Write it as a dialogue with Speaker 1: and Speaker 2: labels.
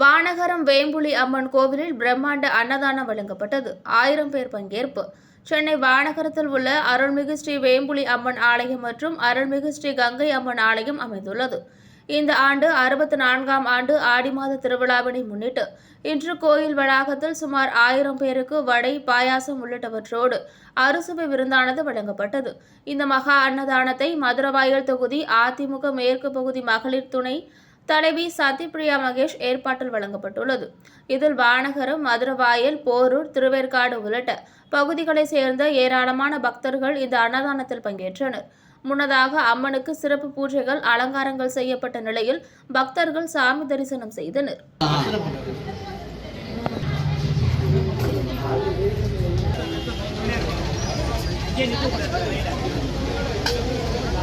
Speaker 1: வானகரம் வேம்புலி அம்மன் கோவிலில் பிரம்மாண்ட அன்னதானம் வழங்கப்பட்டது. ஆயிரம் பேர் பங்கேற்பு. சென்னை வானகரத்தில் உள்ள அருள்மிகு ஸ்ரீ வேம்புலி அம்மன் ஆலயம் மற்றும் அருள்மிகு ஸ்ரீ கங்கை அம்மன் ஆலயம் அமைந்துள்ளது. இந்த ஆண்டு அறுபத்தி நான்காம் ஆண்டு ஆடி மாத திருவிழாவினை முன்னிட்டு இன்று கோயில் வளாகத்தில் சுமார் ஆயிரம் பேருக்கு வடை பாயாசம் உள்ளிட்டவற்றோடு அறுசுவை விருந்தானது வழங்கப்பட்டது. இந்த மகா அன்னதானத்தை மதுரவாயல் தொகுதி அதிமுக மேற்கு பகுதி மகளிர் துணை தலைவி சத்யபிரியா மகேஷ் ஏற்பாட்டில் வழங்கப்பட்டுள்ளது. இதில் வானகரம் மதுரவாயல் போரூர் திருவேற்காடு உள்ளிட்ட பகுதிகளைச் சேர்ந்த ஏராளமான பக்தர்கள் இந்த அன்னதானத்தில் பங்கேற்றனர். முன்னதாக அம்மனுக்கு சிறப்பு பூஜைகள் அலங்காரங்கள் செய்யப்பட்ட நிலையில் பக்தர்கள் சாமி தரிசனம் செய்தனர்.